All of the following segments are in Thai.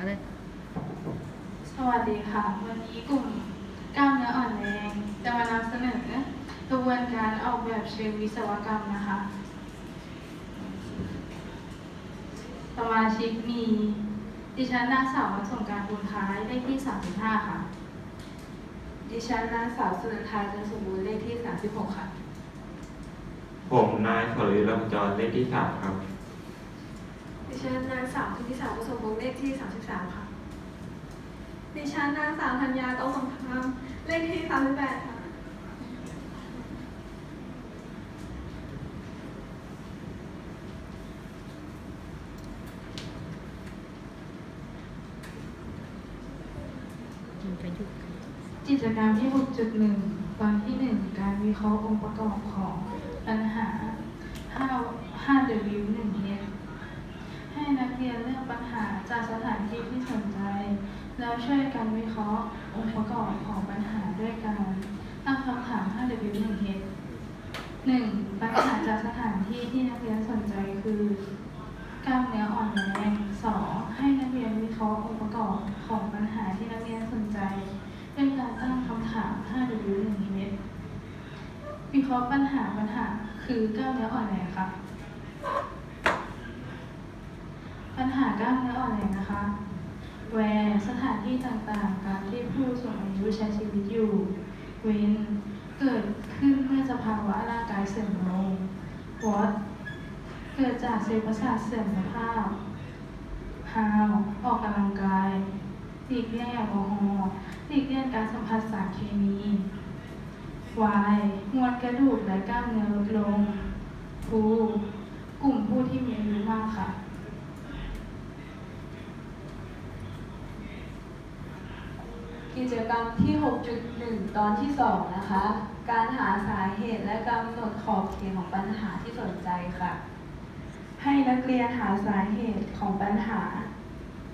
เอาเลยสวัสดีค่ะ วันนี้กลุ่มกล้ามเนื้ออ่อนแรงจะมานำเสนอกระบวนการออกแบบเชิงวิศวกรรมนะคะ สมาชิกมี ดิฉันนางสาววสงกรารบุญคล้ายเลขที่ 35 ค่ะ ดิฉันนางสาวสุนันทาจันทร์สมบูรณ์เลขที่ 36 ค่ะ ผมนายสรยุทธ์ลำจรเลขที่สามครับ ดิฉันนางสาวทุติสาวผสมพงเลขที่ 33 ค่ะ ดิฉันนางสาวธัญญาโตสงครามเลขที่ 38 ค่ะมันประยุกต์กันกิจกรรมที่ 6.1 ตอนที่ 1 การวิเคราะห์องค์ประกอบของปัญหา 5 5 W 1 ปัญหาจากสถานที่ที่สนใจ แล้วช่วยกันวิเคราะห์องค์ประกอบของปัญหาด้วยการตั้งคำถาม 5 W 1 H 1. ปัญหาจากสถานที่ที่นักเรียนสนใจคือกล้ามเนื้ออ่อนแรง 2. ให้นักเรียนวิเคราะห์องค์ประกอบของปัญหาที่นักเรียนสนใจด้วยการตั้งคำถาม 5W 1เมตรวิเคราะห์ปัญหาปัญหาคือกล้ามเนื้ออ่อนแรงค่ะ ปัญหากล้ามเนื้ออ่อนแรงนะคะ แวร์สถานที่ต่างๆ การที่ผู้สูงอายุใช้ชีวิตอยู่ เว้น เกิดขึ้นเมื่อสภาวะร่างกายเสื่อมลงวอตเกิดจากเซลล์ประสาทเสื่อมสภาพ how ออกกำลังกายหลีกเลี่ยงแอลกอฮอล์หลีกเลี่ยงการสัมผัสสารเคมี y มวลกระดูกและกล้ามเนื้อลดลง who กลุ่มผู้ที่มีอายุมากค่ะ กิจกรรมที่ 6.1 ตอนที่ 2 นะคะ การหาสาเหตุและกำหนดขอบเขตของปัญหาที่สนใจค่ะ ให้นักเรียนหาสาเหตุของปัญหา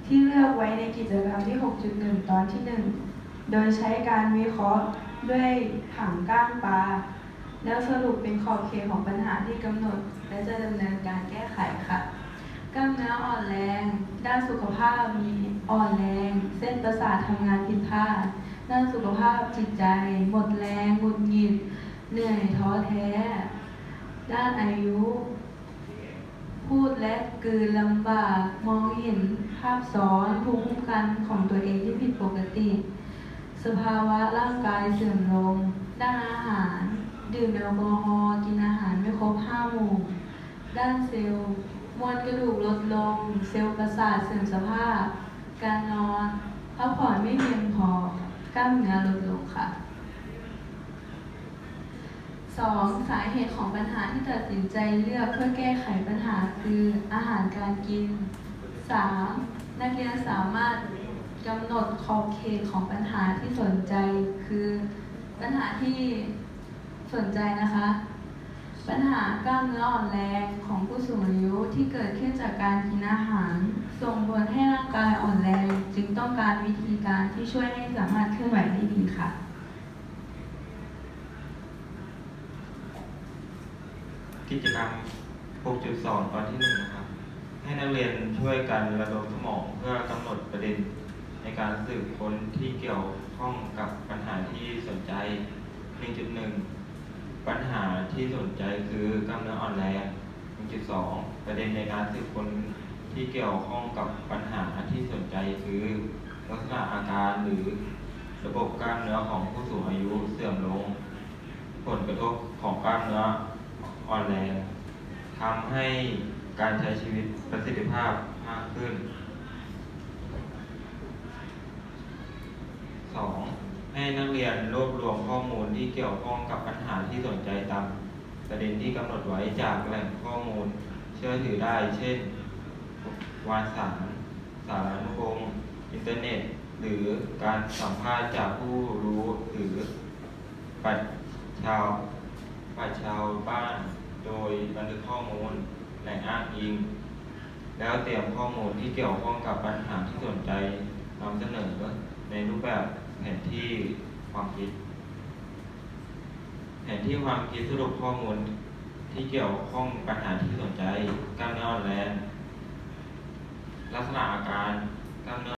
ที่เลือกไว้ในกิจกรรมที่ 6.1 ตอนที่ 1 โดยใช้การวิเคราะห์ด้วยผังก้างปลา แล้วสรุปเป็นขอบเขตของปัญหาที่กำหนด และจะดำเนินการแก้ไขค่ะ กล้ามเนื้ออ่อนแรง ด้านสุขภาพมีอ่อนแรง เส้นประสาททำงานผิดพลาด ด้านสุขภาพจิตใจ หมดแรงหงุดหงิด เหนื่อยท้อแท้ ด้านอายุ พูดและกืนลำบาก มองเห็นภาพซ้อนภูมิคุ้มกันของตัวเองที่ผิดปกติ สภาวะร่างกายเสื่อมลง ด้านอาหาร ดื่มแอลกอฮอล์กินอาหารไม่ครบห้าหมู่ ด้านเซลล์ มวลกระดูกลดลง เซลล์ประสาทเสื่อมสภาพ การนอนพักผ่อนไม่เพียงพอกล้ามเนื้อลดลงค่ะ 2. สาเหตุของปัญหาที่ตัดสินใจเลือกเพื่อแก้ไขปัญหาคืออาหารการกิน 3. นักเรียนสามารถกำหนดขอบเขตของปัญหาที่สนใจคือปัญหาที่สนใจนะคะ ปัญหากล้ามเนื้ออ่อนแรงของผู้สูงอายุที่เกิดขึ้นจากการกินอาหาร ส่งผลให้ร่างกายอ่อนแรง จึงต้องการวิธีการที่ช่วยให้สามารถเคลื่อนไหวได้ดีค่ะกิจกรรม 6.2 ตอนที่หนึ่งนะครับ ให้นักเรียนช่วยกันระดมสมองเพื่อกำหนดประเด็น ในการสืบค้นที่เกี่ยวข้องกับปัญหาที่สนใจ 1.1 ปัญหาที่สนใจคือกล้ามเนื้ออ่อนแรง 1.2 ประเด็นในการสืบค้นที่เกี่ยวข้องกับปัญหาที่สนใจคือลักษณะอาการหรือระบบกล้ามเนื้อของผู้สูงอายุเสื่อมลง ผลกระทบของกล้ามเนื้ออ่อนแรงทำให้การใช้ชีวิตประสิทธิภาพมากขึ้น 2. ให้ นักเรียนรวบรวมข้อมูลที่เกี่ยวข้องกับปัญหาที่สนใจตามประเด็นที่กำหนดไว้จากแหล่งข้อมูล เชื่อถือได้ เช่น วารสาร สารานุกรมอินเทอร์เน็ต หรือการสัมภาษณ์จากผู้รู้หรือปัจชาวปัจชาวบ้าน โดยบันทึกข้อมูลแหล่งอ้างอิง แล้วเตรียมข้อมูลที่เกี่ยวข้องกับปัญหาที่สนใจนำเสนอในรูปแบบ แผนที่ความคิด แผนที่ความคิดสรุปข้อมูลที่เกี่ยวข้องปัญหาที่สนใจกล้ามเนื้ออ่อนแรงลักษณะอาการกล้ามเนื้อ